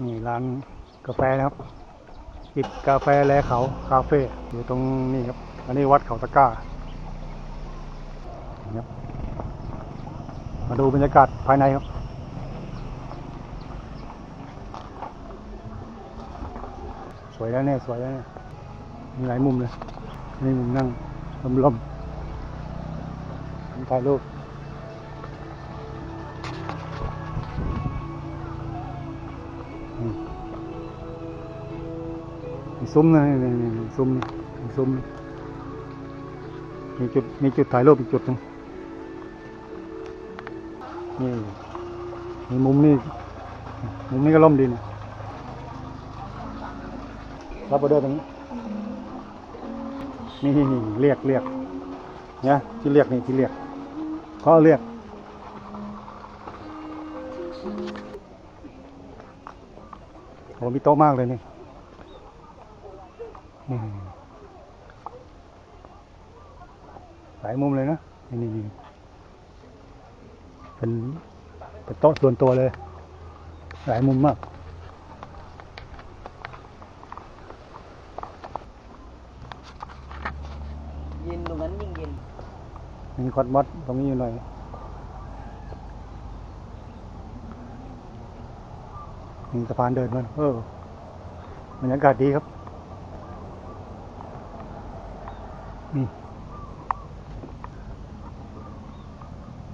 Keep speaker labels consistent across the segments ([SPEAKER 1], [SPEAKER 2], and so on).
[SPEAKER 1] นี่ร้านกาแฟนะครับจิบกาแฟแลเขาคาเฟ่อยู่ตรงนี้ครับ อันนี้วัดเขาตะก้าครับมาดูบรรยากาศภายในครับ สวยแล้วเนี่ยสวยแล้วเนี่ยมีหลายมุมเลยนี่มุมนั่งลมลมๆถ่ายรูป ซุ้มนะนี่นี่ซุ้มนี่ซุ้มนี่มีจุดมีจุดถ่ายรูปอีกจุดหนึงนี่มีมุมนี่มุมนี้ก็ล่มดีนะรับออเดอร์ตรงนี้นี่นี่เรียกเรียกเนี่ยที่เรียกนี่ที่เรียกเขาเรียกโอ้มีโต๊ะมากเลยนี่ หลายมุมเลยนะนี่นี่นี่เป็นเป็นโต๊ะส่วนตัวเลย หลายมุมมาก
[SPEAKER 2] เย็นตรงนั้นยิ่งเย็น
[SPEAKER 1] มีคอดมอดตรงนี้อยู่หน่อยมีสะพานเดินมันเออบรรยากาศดีครับ นี่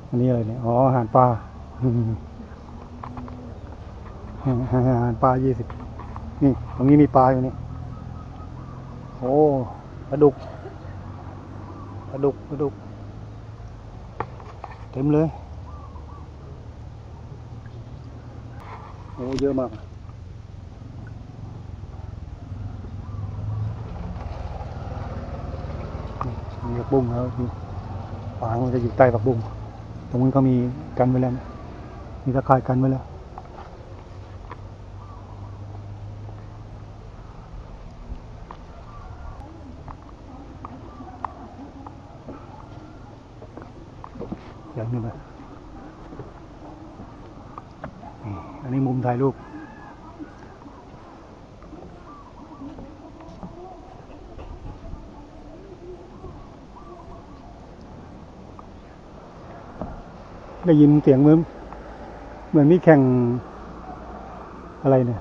[SPEAKER 1] อันนี้อะไรเนี่ยอ๋ออาหารปลาอืมอาหารปลายี่สิบนี่ ตรงนี้มีปลาอยู่นี่โอ้ปลาดุกปลาดุกปลาดุก เต็มเลย โอ้เยอะมาก มีผักบุ้งแล้วมีปลามันจะอยู่ใต้ผักบุ้งตรงนั้นก็มีกันไว้แล้ว มีตะข่ายกันไว้แล้วอย่างนี้ไปนี่อันนี้มุมถ่ายรูป ได้ยินเสียงเหมือนเหมือนมีแข่งอะไรเนี่ย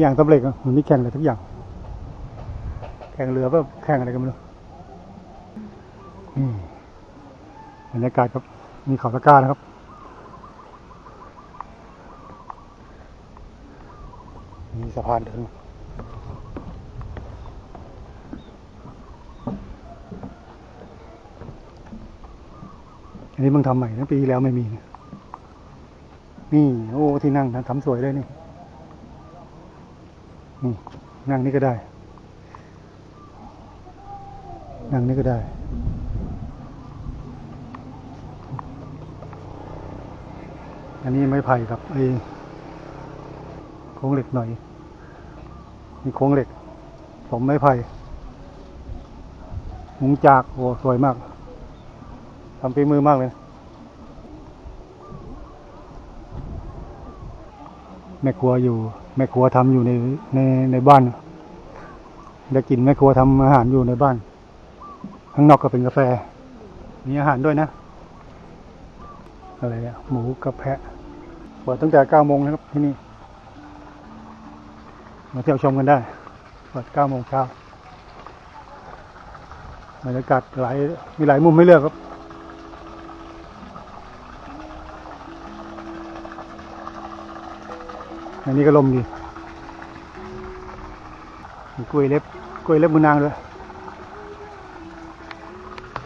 [SPEAKER 1] อย่างตะเล็กอะเหมือนมีแข่งอะไรทุกอย่าง แข่งเรือแบบแข่งอะไรกันไม่รู้บรรยากาศครับ มีเขาตะกร้านะครับมีสะพานเดิน อันนี้เพิ่งทำใหม่นะปีที่แล้วไม่มีนะนี่โอ้ที่นั่งทำสวยเลยนี่นี่นั่งนี่ก็ได้ นั่งนี่ก็ได้ อันนี้ไม้ไผ่กับไอ้โครงเหล็กหน่อยมีโครงเหล็กผมไม้ไผ่มุงจากโอ้สวยมาก ทำฝีมือมากเลยแม่ครัวอยู่ แม่ครัวทำอยู่ในในในบ้านได้กินแม่ครัวทำอาหารอยู่ในบ้าน ข้างนอกก็เป็นกาแฟ มีอาหารด้วยนะอะไรอะหมูกระแพะเปิดตั้งแต่9โมงนะครับที่นี่ มาเที่ยวชมกันได้ เปิด9โมงเช้าบรรยากาศหลายมีหลายมุมให้เลือกครับ อันนี้ก็ลมดี กล้วยเล็บ กล้วยเล็บมือนางด้วย